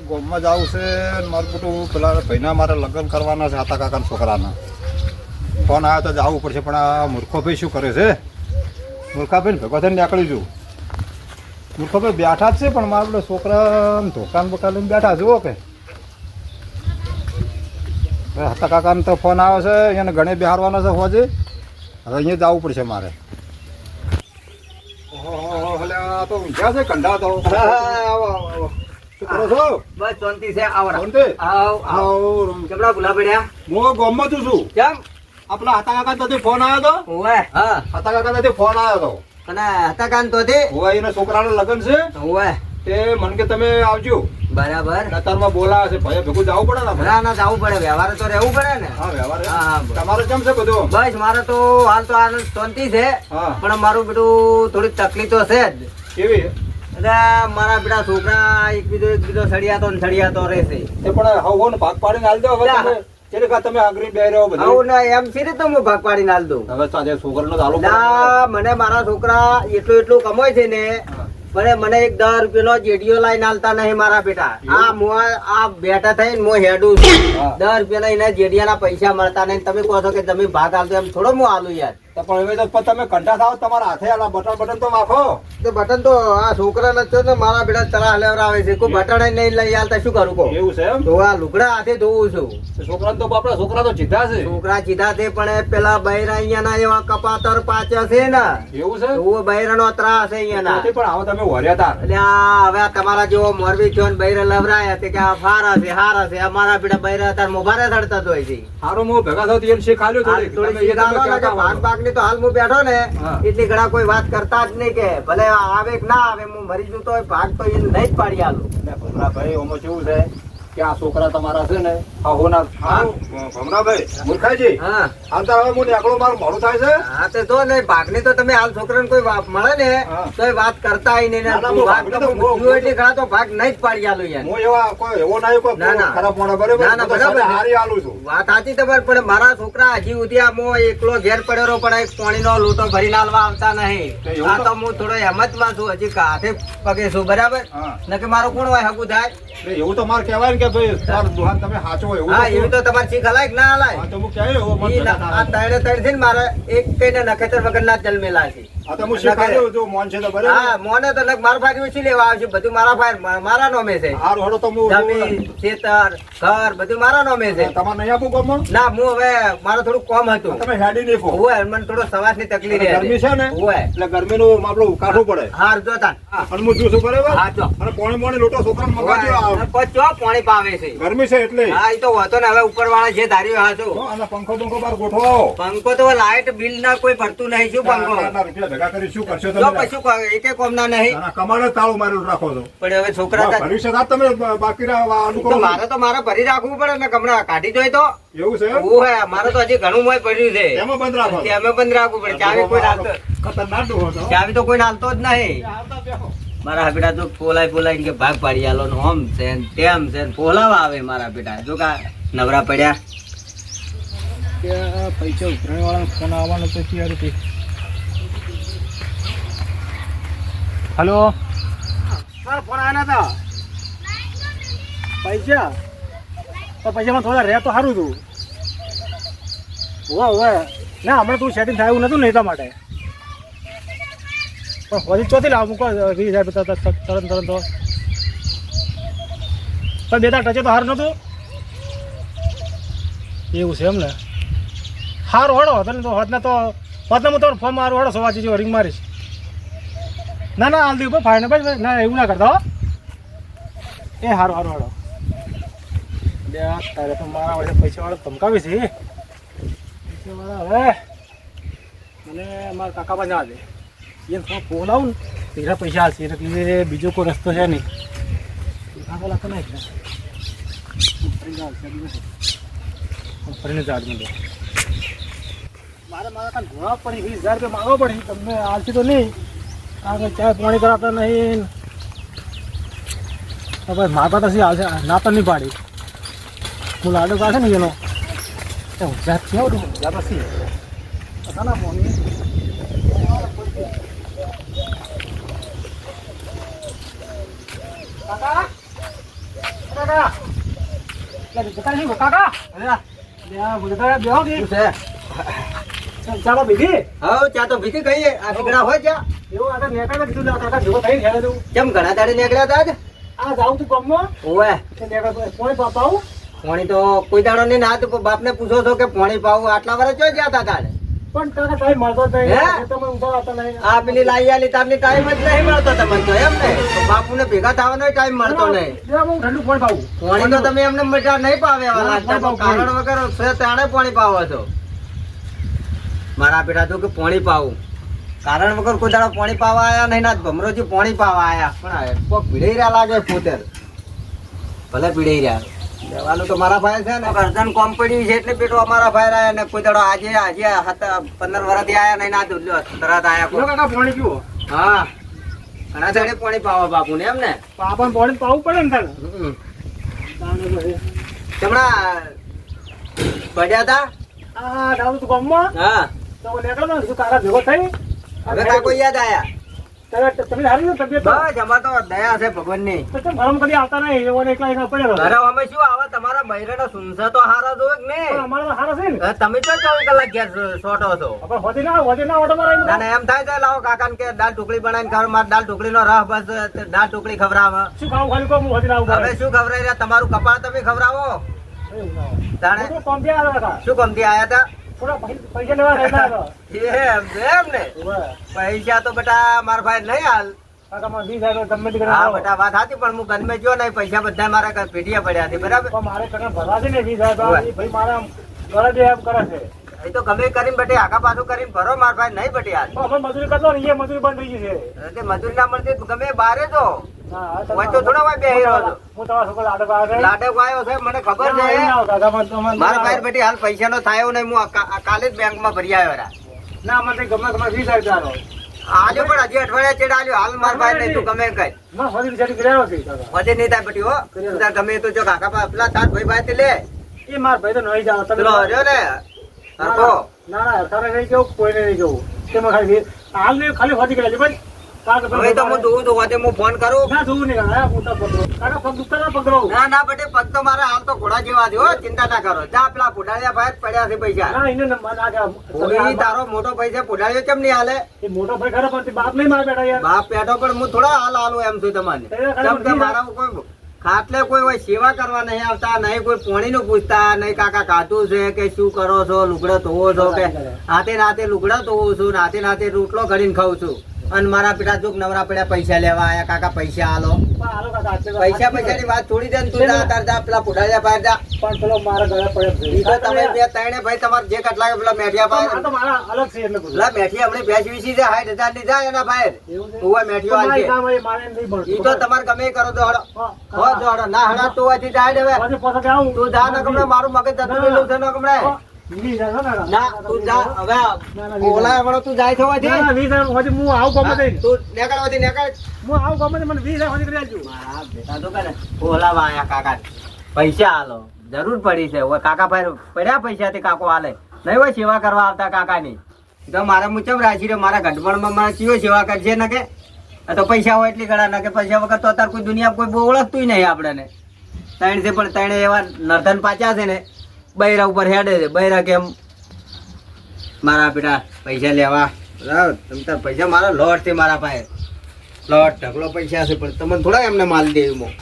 ગામમાં જવું છે મારું બધું પેલા ભાઈના મારે લગ્ન કરવાના છે હાતા કાકાના છોકરાના ફોન આવ્યો તો જવું પડશે પણ આ મૂર્ખોભાઈ શું કરે છે મૂર્ખાભાઈ ભેગો થઈને નીકળી છું મૂર્ખોભાઈ બેઠા જ છે પણ મારા બધા છોકરા ધોકાન બોકાન લઈને બેઠા છે ઓકે હવે કાકાને તો ફોન આવે છે એને ગણે બિહારવાનો છે હોજે હવે અહીંયા જવું પડશે મારે ઓહો, હલે આ તો ઊંઘ્યા છે કંડા તો શું કરો છો? બસ શાંતિ છે આવરા શાંતિ? આવ આવ. કેમડા ભૂલા પડ્યા? હું ગામમાં છું કેમ? આપણા હાતા કાકા ફોન આવ્યો હતો ઓવે હા. હાતા કાકા ત્યાંથી ફોન આવ્યો હતો અને હતા કાન તો તે હવે એના છોકરાના લગ્ન છે. ઓવે તે મને કે તમે આવજો. બરાબર. કતારમાં બોલાવે છે ભાઈ ભેગું જવું પડે ને. ના ના જવું પડે. વ્યવહાર તો રહેવું પડે ને. હા વ્યવહાર. હા, તમારે કેમ છે બધું? બસ મારે તો હાલ તો આનંદ શાંતિ છે. પણ મારું બધું થોડી તકલીફ તો છે જ. કેવી? મારા બેટા છોકરા એક બીજો એક બીજો સળિયાતો ને સળિયાતો રહેશે. એ પણ હવો ને ભાગ પાડીને હાલ દો હવે તમે. ચેલે કા તમે આગળ બે રહ્યો બધું. ના એમ છે તો હું ભાગ પાડીને હાલ દઉં. હવે સાંજે છોકરાનો ચાલુ ના મને મારા છોકરા એટલું એટલું કમાય છે ને પણ મને એક દસ રૂપિયાનો જેડીઓ લાઈન હાલતા નહીં મારા બેટા. આ મુઆ આ બેઠા થઈને હું હેડું છું. દસ રૂપિયાના એના જેડિયાના પૈસા મળતા નહીં. તમે કહો છો કે તમે ભાગ હાલતો એમ થોડો હું હાલું યાર. પણ હવે તો પણ તમે કંટા થાવ તમારા હાથે આલા બટન બટન તો નાખો તો બટન તો આ છોકરા નથી ને મારા બેટા તરા હલેવરાવે છે. કોઈ બટન નહીં લઈ હાલતા શું કરું કહો? એવું છે એમ? તો આ લુગડા હાથે ધોવું છું. છોકરા તો બાપડા છોકરા તો જીધા છે. છોકરા સીધા તે પણ પેલા બૈરા અહીંયાના એવા કપાતર પાછા છે ને. એવું છે? તો બૈરાનો ત્રાસ છે પણ આવો તમે વર્યા તા. એટલે આ હવે તમારા જેવો મોરબી છો ને બૈરા લવરાયા તે કે આ ફારા છે હારા છે. અમારા બેટા બૈરા તાર મોભારે સડતા જ હોય છે. સારું હું ભેગા થતી થોડીક. થોડી તમે એ ને ભાગ હોવ. તો હાલ હું બેઠો ને એટલી ઘણા કોઈ વાત કરતા જ નહીં કે ભલે આવે કે ના આવે હું મરી જઉં તો ભાગ તો એ નહીં જ પાડી આલું ભમરાભાઈ ઓમાં કેવું છે કે આ છોકરા તમારા છે ને આ હોના ભમરાભાઈ મૂર્ખાજી હા. હાલ તો હવે હું નીકળું મારું મોડું થાય છે? હા તે જો ને ભાગની તો તમે હાલ છોકરાને કોઈ વાત મળે ને. તો વાત કરતા આઈ નહીં ભાગ તો પૂછ્યું એટલે ઘણા તો ભાગ નહીં જ પાડી આલું યાર હું એવા કોઈ એવો નહીં કોઈ ના, ના. ખરાબ મોણા બરાબર? ના, ના, બરાબર હારી આલું છું. વાત સાચી તમારી પણ મારા છોકરા હજી સુધી આ મો એકલો ઘેર પડેલો પણ એક પાણીનો લોટો ભરી લાલવા આવતા નહીં. આ તો- હું થોડો હેમતમાં છું હજી હાથે પગે છું બરાબર? નકે મારો કોણ હોય હગું થાય? એવું તો મારે કહેવાય કે ભાઈ તાર દુહાન તમે સાચો એવું હા તો એવી તો તમારી શીખ હલાય ના હલાય? તો હું કહેવાય એવો આ ત્રણે ત્રણ છે ને મારે એક કઈને નખેતર વગર ના જન્મેલા છે. આ તો હું શીખાડ્યું જો મોન છે તો બરાબર હા મોને તો નક મારા ફાયર ઓછી લેવા આવશે. બધું મારા ફાયર મારા નોમે છે. હારું હળો તો હું જમીન ખેતર ઘર બધું મારા નોમે છે. તમારે નહીં આપું ગમો ના હું હવે મારે થોડું કોમ હતું. તમે હેડી નહીં કહો હોય મને થોડો સવાસની તકલીફ ગરમી છે ને? હોય. એટલે ગરમીનું આપણું કાઢવું પડે. હાર જોતા અને હું જોશું બરાબર? હા જો. અને પોણી પોણી લોટો પચો પાણી પાવે છે. ગરમી છે એટલે. હા એ તો હોતો ને હવે ઉપર વાળા જે. ધાર્યો અને પંખો પંખો બાર પંખો તો લાઈટ બિલ ના કોઈ ભરતું નહીં શું પંખો? ના, ના, રૂપિયા ભેગા કરી શું કરશો તમે? પછી કોઈ એકે કોમ નહીં. કમાડે તાળું મારેલું રાખો છો. પણ હવે છોકરા ભવિષ્ય તમે બાકી રહ્યા તો અનુકૂળ મારે તો મારે ભરી રાખવું પડે ને કમરા કાઢી જોઈ તો. એવું છે ઓહે મારે તો હજી ઘણું મોય પડ્યું છે. એમાં બંધ રાખો અમે બંધ રાખવું પડે. ચાવી કોઈ નાખતો ખતરનાક ચાવી તો કોઈ નાલતો જ નહીં. મારા બેટા તો પોલાય પોલાય કે ભાગ પાડી આલો ને ઓમ છે ને તેમ છે ને પોલાવા આવે મારા બેટા. જો કા નવરા પડ્યા. પૈસા ઉઘરાણી વાળા ફોન આવવાનો પછી યાર હલો. સર ફોન આવ્યા હતા પૈસા? તો પૈસામાં થોડા રહે તો સારું હતું હોવા હોવે ના, હમણાં તું સેટિંગ થાય એવું નતું ને એટલા માટે. પણ હજી ચોથી લાવ, મૂકો વીસ સાહેબ તરત તરત તો પણ બે ટચે તો સારું નતું. એવું છે એમ ને? સારું હળો તને તો હોતને તો, હોતને હું તો ફોર્મ મારું હળો સવાજી જેવો રિંગ મારીશ. ના ના હાલ ઉપર ફાઈને ભાઈ ના, એવું ના કરતા એ સારું હારો બે તારે તો મારા વડે પૈસાવાળો ધમકાવી છે. પૈસાવાળા, હવે મને મારા કાકા પાસે જવા દે. એ થોડો ફોન આવું ને તેરા પૈસા હાલશે એટલે બીજો કોઈ રસ્તો છે નહીં. કાકા લાગતો નહીં ફરીને ફરીને જવા મારે મારા કાંઈ ઘોડા પડી, વીસ હજાર રૂપિયા માગવા પડી. તમને આલસી તો નહીં. કારણ કે ચાય પાણી કરાતા નહીં. તો ભાઈ માતા તો શી હાલશે ના તો નહીં પાડી. હું લાડો કાઢે ને એનો કાકા? કાકા? કાકા? અલ્યા, લે, આ બધા બેહો કે? શું છે? ચાલો બીજી હા ચા તો ભીતી કહીએ આ દીકરા હોય ચા? એવું આગળ નેકાને કીધું લે, કાકા ભેગો થઈને હેડે દઉં કેમ ઘણા દાડે નેકળ્યા હતા આજ? આ જાઉં તું ગામમાં, ઓવે. કોઈ પાપા આવું? પાણી તો કોઈ દાડો નહીં ના તો બાપને પૂછો છો કે પાણી પાવું આટલા વર્ષ ચો ગયા હતા તારે પણ કાકા ટાઈમ મળતો જ નહીં. તમે ઊંધા હતા નહીં. આ પેલી લાઈ આલી તારની ટાઈમ જ નહીં મળતો તમને તો એમ ને? બાપુને ભેગા થવાનો ટાઈમ મળતો નહીં. હું ઠંડુ પાણી પાવું. પાણી તો તમે એમને મજા નહીં પાવે ના, કારણ વગર છે તાણે પાણી પાવો છો. મારા પેટા તો કે પોણી પાવું. કારણ વગર કોઈ દાડો પોણી પાવા આયા નહીં ના ભમરોજી પોણી પાવા આયા. પણ કોક પીડાઈ રહ્યા લાગે પોતે. ભલે પીડાઈ રહ્યા. જવાનું તો મારા ભાઈ છે ને. અર્જન કોમ પડી છે એટલે પેટો અમારા ભાઈ રહ્યા ને કોઈ દાડો આજે આજે હતા પંદર વર્ષથી આયા નહીં ના દુલ્યો તરત આયા લો કોઈ. કાકા પાણી પીવો. હા. ઘણા જાણે પોણી પાવા બાપુ ને એમ ને? બાપા પોણી પાવું પડે ને. હમણાં પડ્યા હતા હા ગામમાં હા. તો નીકળો ને શું કાકા ભેગો થઈ? હવે કાકો યાદ આયા. તમે તમે હારી તબિયત બસ અમાર તો દયા છે ભગવાનની. તો ઘરમાં કદી આવતા નહીં? એવો એકલા એકલા પડેલો. ઘરે અમે શું આવે તમારા બૈરાનો સુનસા તો હારા જોવે કે પણ નહીં અમારે તો હારા છે ને. તમે તો ચોવીસ કલાક ઘેર સોટો છો? આપણે હોદી ના હોદી ના ઓટો મારાય ના ના એમ થાય છે લાવો કાકાને કે દાળ ઢોકળી બનાવીને ખાવ મારે દાળ ઢોકળીનો રસ બસ દાળ ઢોકળી ખવડાવે. શું ખાવું ખાલી ના હવે શું રહ્યા? તમારું કપાળ તમે ખવડાવો. તાણે શું ગમતી આયા હતા પૈસા લેવા એમ એમ ને? પૈસા તો બેટા મારા ભાઈ નહીં હાલ તે હા બેટા વાત હતી પણ હું ગમે જો નહીં પૈસા બધા મારા પેઢીએ પડ્યા છે બરાબર? મારે કને ભરવા છે ને વીસ હજાર તો ઊભા. એ ભાઈ મારા ગળે એમ કરે છે. એ તો ગમે કરીને બેટી આખા પાછું કરીને ભરો મારા ભાઈ નહીં બેટી પણ મજૂરી કરતો ને મજૂરી બંધ થઈ ગઈ છે. મજૂરી ના મળતી તો ગમે બારે જો. તો થોડા રહ્યો છો. હું તમારા છોકરા લાડક આવ્યો છે મને ખબર છે. મારા ભાઈ બેટી હાલ પૈસા નો થાય નહીં હું કાલે જ બેંકમાં ભરી આવ્યો રા. ના મને ગમે ગમે વીસ હજાર આજે પણ હજી અઠવાડિયા ચેડ આલ્યો. હાલ મારા ભાઈ નહીં તું ગમે કઈ. વધે નહીં થાય બેટી હો. તાર ગમે તો જો કાકા પા- પેલા તાર ભાઈ ભાઈ તે લે. એ માર ભાઈ તો નહીં જાવ. તમે હર્યો ને. હરખો. ના ના તારે નહીં જવું કોઈને નહીં કેવું તેમાં ખાલી હાલ ખાલી કર્યા છે ભાઈ હવે તો હું જોઉં છું વધે હું ફોન કરું. ના જોવું નહીં કાકા હું તો પકડો કાકા પગ દુખતા ના પકડો ના ના બેટી પગ તો મારા હાલ તો ઘોડા જેવા છે હો ચિંતા ના કરો. જા પેલા પુડાળિયા ભાઈ પડ્યા છે પૈસા. ના એને ના ના કે તારો મોટો ભાઈ છે પુડાળિયો કેમ નહીં હાલે? એ મોટો ભાઈ ખરા પણ બાપ નહીં માર બેઠા યાર. બાપ પેટો પણ હું થોડા હાલ હાલું એમ છું તમને. મારા કોઈ ખાટલે કોઈ હોય સેવા કરવા નહીં આવતા નહીં કોઈ પોણી નું પૂછતા નહીં કાકા કાતું છે કે શું કરો છો લુગડો ધોવો છો કે હાથે નાતે લુગડા ધોવું છું નાતે નાતે રોટલો કરીને ખાઉં છું. અને મારા પેલા દુઃખ નવરા પડ્યા પૈસા લેવા આયા કાકા પૈસા તો- પૈસા પૈસા ની વાત છોડી દે ને તું જા તાર જા પેલા પુડાળિયા પાર જા. પણ પેલો મારા ગળે પડે તો તમે બે ત્રણે ભાઈ તમારે જે કટલા કે પેલા મેઠિયા તો મારા અલગ છે એટલે બધું. પેલા મેઠી હમણાં ભેંસ વીસી છે સાઠ હજારની જાય એના ભાઈ. તું મેઠિયો આવી નહીં ભણતું. ઈ તો તમારે ગમે કરો તો હડો. હા, હો. જો હળો ના હડા તું હજી જાય હવે. તું જા ને કમણે મારું મગજ જતું રહેલું છે ને કમણે ના, ના, ના તું જા હવે ઓલા હમણાં તું જાય છો ના, ના, વીસ હજી હું આવું ગમે તે. તું નીકળ હજી નીકળ. હું આવું ગમે તે, મને વીસ હજી કરી આપજો. મારા બેટા તો કરે ઓલા આયા કાકા પૈસા હાલો જરૂર પડી છે. હવે કાકા ભાઈ પડ્યા પૈસા થી કાકો હાલે નહીં હોય સેવા કરવા આવતા કાકાની. તો મારા મુચમ રાજી રે મારા ગઢમણમાં મારા ચિયો સેવા કરશે ને કે તો પૈસા હોય એટલી ગળા ના કે પૈસા વગર તો અત્યારે કોઈ દુનિયા કોઈ બહુ ઓળખતું નહીં આપણને. ત્રણ છે પણ ત્રણે એવા નર્ધન પાચ્યા છે ને બૈરા ઉપર હેડે છે. બૈરા કેમ? મારા બેટા પૈસા લેવા. બરાબર. તમ તાર પૈસા મારા લોટ છે મારા પાસે. લોટ ઢગલો પૈસા છે, પણ તમને થોડા એમને માલ દે એમાં